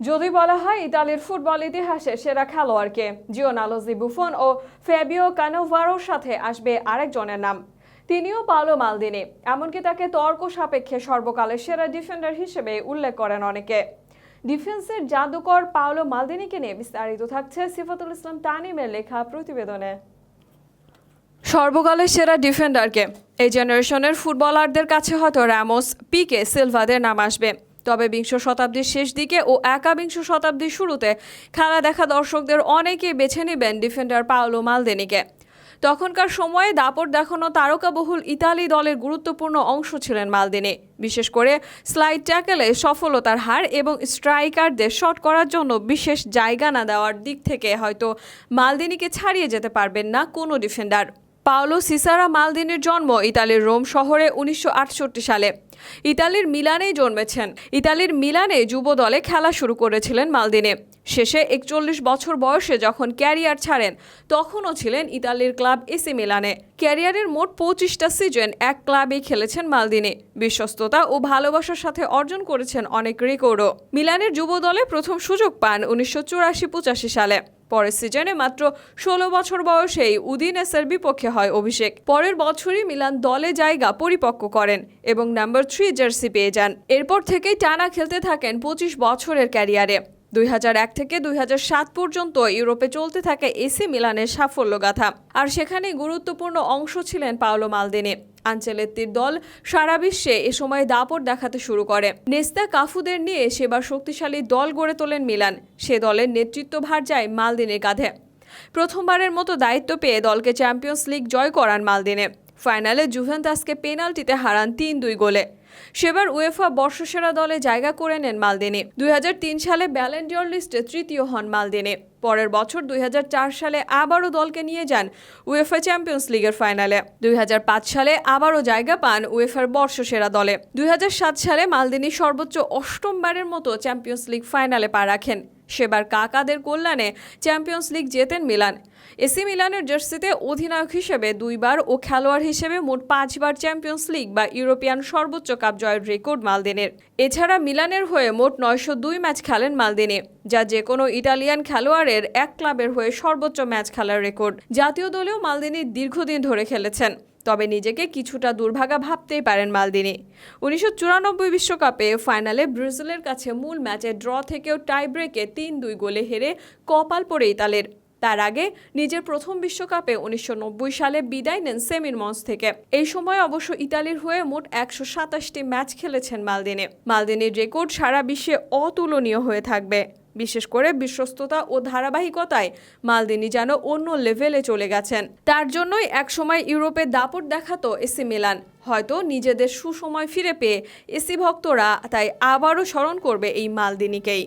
যদি বলা হয় ইতালির ফুটবল ইতিহাসে সেরা খেলোয়াড়কে জিওনালোজি বুফন ও ফেবিও কানোভারোর সাথে আসবে আরেকজনের নাম। তিনিও পাওলো মালদিনি, এমনকি তাকে তর্ক সাপেক্ষে সর্বকালের সেরা ডিফেন্ডার হিসেবে উল্লেখ করেন অনেকে। ডিফেন্সের জাদুকর পাওলো মালদিনিকে নিয়ে বিস্তারিত থাকছে সিফাতুল ইসলাম তানিমের লেখা প্রতিবেদনে। সর্বকালের সেরা ডিফেন্ডারকে, এই জেনারেশনের ফুটবলারদের কাছে হয়তো র্যামোস, পিকে, সিলভাদের নাম আসবে। তবে বিংশ শতাব্দীর শেষ দিকে ও একাবিংশ শতাব্দীর শুরুতে খেলা দেখা দর্শকদের অনেকেই বেছে নেবেন ডিফেন্ডার পাওলো মালদেনিকে। তখনকার সময়ে দাপট দেখানো তারকাবহুল ইতালি দলের গুরুত্বপূর্ণ অংশ ছিলেন মালদিনি। বিশেষ করে স্লাইড ট্যাকেলে সফলতার হার এবং স্ট্রাইকারদের শট করার জন্য বিশেষ জায়গা না দেওয়ার দিক থেকে হয়তো মালদিনিকে ছাড়িয়ে যেতে পারবেন না কোনো ডিফেন্ডার। পাওলো সিসারা মালদিনির জন্ম ইতালির রোম শহরে উনিশশো আটষট্টি সালে। ইতালির মিলানেই জন্মেছেন। ইতালির মিলানে যুব দলে খেলা শুরু করেছিলেন মালদিনে। শেষে একচল্লিশ বছর বয়সে যখন ক্যারিয়ার ছাড়েন, তখনও ছিলেন ইতালির ক্লাব এসি মিলানে। ক্যারিয়ারের মোট পঁচিশটা সিজন এক ক্লাবেই খেলেছেন মালদিনে। বিশ্বস্ততা ও ভালোবাসার সাথে অর্জন করেছেন অনেক রেকর্ডও মিলানের যুব দলে প্রথম সুযোগ পান উনিশশো চুরাশি পঁচাশি সালে। পরের সিজনে মাত্র ষোলো বছর বয়সেই উদিনেসের বিপক্ষে হয় অভিষেক। পরের বছরই মিলান দলে জায়গা পরিপক্ক করেন এবং নাম্বার থ্রি জার্সি পেয়ে যান। এরপর থেকেই টানা খেলতে থাকেন পঁচিশ বছরের ক্যারিয়ারে। দুই হাজার এক থেকে দুই হাজার সাত পর্যন্ত ইউরোপে চলতে থাকে এসি মিলানের সাফল্য গাথা আর সেখানে গুরুত্বপূর্ণ অংশ ছিলেন পাওলো মালদিনে। আঞ্চেলেত্তির দল সারা বিশ্বে এ সময় দাপট দেখাতে শুরু করে। নেস্তা কাফুদের নিয়ে সেবার শক্তিশালী দল গড়ে তোলেন মিলান। সে দলের নেতৃত্বভার যায় মালদিনের কাঁধে। প্রথমবারের মতো দায়িত্ব পেয়ে দলকে চ্যাম্পিয়ন্স লিগ জয় করান মালদিনে। ফাইনালে জুভেন্তাসকে পেনাল্টিতে হারান তিন দুই গোলে। সেবার উয়েফা বর্ষসেরা দলে জায়গা করে নেন মালদিনি। দুই সালে ব্যালেন্ডিয়র লিস্টে তৃতীয় হন মালদিনি। পরের বছর দুই হাজার চার সালে আবারও দলকে নিয়ে যান উয়েফা চ্যাম্পিয়ন্স লিগের ফাইনালে দুই হাজার পাঁচ সালে আবারও জায়গা পান উয়েফার বর্ষসেরা দলে। দুই হাজার সাত সালে মালদিনি সর্বোচ্চ অষ্টমবারের মতো চ্যাম্পিয়ন্স লিগ ফাইনালে পা রাখেন। সেবার কাকাদের কল্যাণে চ্যাম্পিয়ন্স লিগ জেতেন মিলান। এসি মিলানের জার্সিতে অধিনায়ক হিসেবে দুইবার ও খেলোয়াড় হিসেবে মোট পাঁচবার চ্যাম্পিয়ন্স লিগ বা ইউরোপিয়ান সর্বোচ্চ কাপ জয়ের রেকর্ড মালদিনের। এছাড়া মিলানের হয়ে মোট নয়শো দুই ম্যাচ খেলেন মালদিনে, যা যে কোনো ইটালিয়ান খেলোয়াড়ের এক ক্লাবের হয়ে সর্বোচ্চ ম্যাচ খেলার রেকর্ড। জাতীয় দলেও মালদিনি দীর্ঘদিন ধরে খেলেছেন। তবে নিজেকে কিছুটা দুর্ভাগা ভাবতেই পারেন মালদিনি। উনিশশো চুরানব্বই বিশ্বকাপে ফাইনালে ব্রাজিলের কাছে মূল ম্যাচে ড্র থেকেও টাই ব্রেকে তিন দুই গোলে হেরে কপাল পড়ে ইতালের। তার আগে নিজের প্রথম বিশ্বকাপে উনিশশো নব্বই সালে বিদায় নেন সেমির মঞ্চ থেকে। এই সময় অবশ্য ইতালির হয়ে মোট একশো সাতাশটি ম্যাচ খেলেছেন মালদিনে। মালদিনের রেকর্ড সারা বিশ্বে অতুলনীয় হয়ে থাকবে। বিশেষ করে বিশ্বস্ততা ও ধারাবাহিকতায় মালদিনি যেন অন্য লেভেলে চলে গেছেন। তার জন্যই একসময় ইউরোপে দাপট দেখাতো এসি মিলান। হয়তো নিজেদের সুসময় ফিরে পেয়ে এসি ভক্তরা তাই আবারও স্মরণ করবে এই মালদিনিকেই।